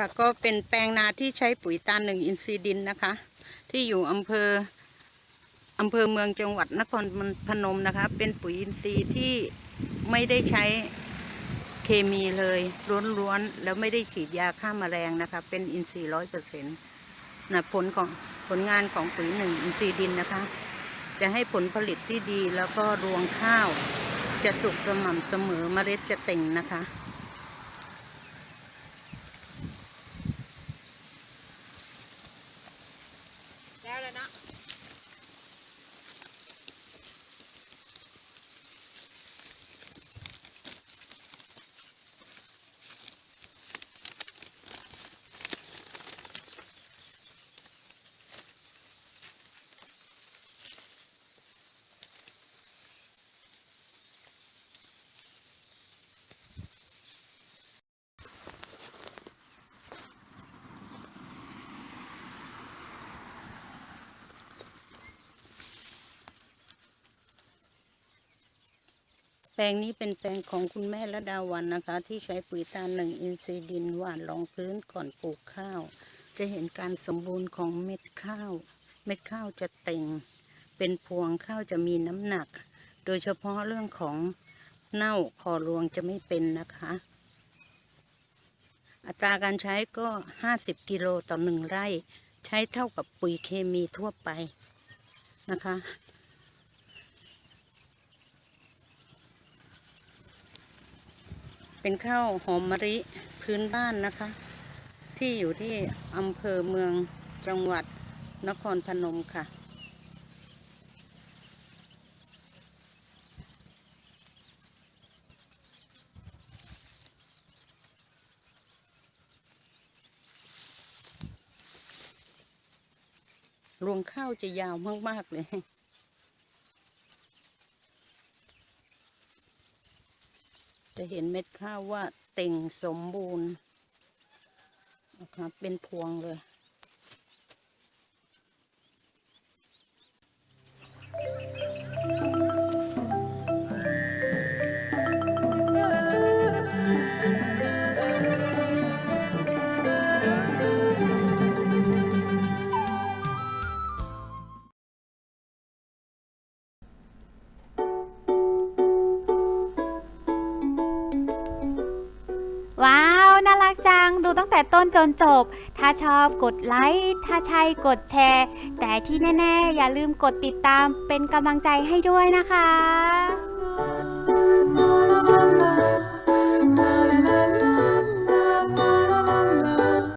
ก็ค่ะ ก็เป็นแปลงนาที่ใช้ปุ๋ยตาหนึ่งอินทรีย์ดินนะคะ ที่อยู่อำเภออำเภอเมืองจังหวัดนครพนมนะคะ เป็นปุ๋ยอินทรีย์ที่ไม่ได้ใช้เคมีเลยล้วนๆแล้วไม่ได้ฉีดยาฆ่าแมลงนะคะ เป็นอินทรีย์ร้อยเปอร์เซ็นต์นะผลของผลงานของปุ๋ยหนึ่งอินทรีย์ดินนะคะ จะให้ผลผลิตที่ดีแล้วก็รวงข้าว จะสุกสม่ำเสมอเมล็ดจะเต่งนะคะ แล้ว เนาะ แปลงนี้เป็นแปลงของคุณแม่ระดาวันนะคะ ที่ใช้ปุ๋ยตาหนึ่งอินทรีย์ดินหว่านรองพื้นก่อนปลูกข้าว จะเห็นการสมบูรณ์ของเม็ดข้าว เม็ดข้าวจะเต่ง เป็นพวงข้าวจะมีน้ำหนัก โดยเฉพาะเรื่องของเน่าคอรวงจะไม่เป็นนะคะ อัตราการใช้ก็ 50 กิโลต่อหนึ่งไร่ ใช้เท่ากับปุ๋ยเคมีทั่วไปนะคะ เป็นข้าวหอมมะลิพื้นบ้านนะคะ ที่อยู่ที่อำเภอเมืองจังหวัดนครพนมค่ะ รวงข้าวจะยาวมาก ๆ เลย จะเห็นเม็ดข้าวว่าเต่งสมบูรณ์นะคะเป็นพวงเลย น่ารักจัง ดูตั้งแต่ต้นจนจบ ถ้าชอบกดไลค์ ถ้าใช่กดแชร์ แต่ที่แน่ ๆ อย่าลืมกดติดตามเป็นกำลังใจให้ด้วยนะคะ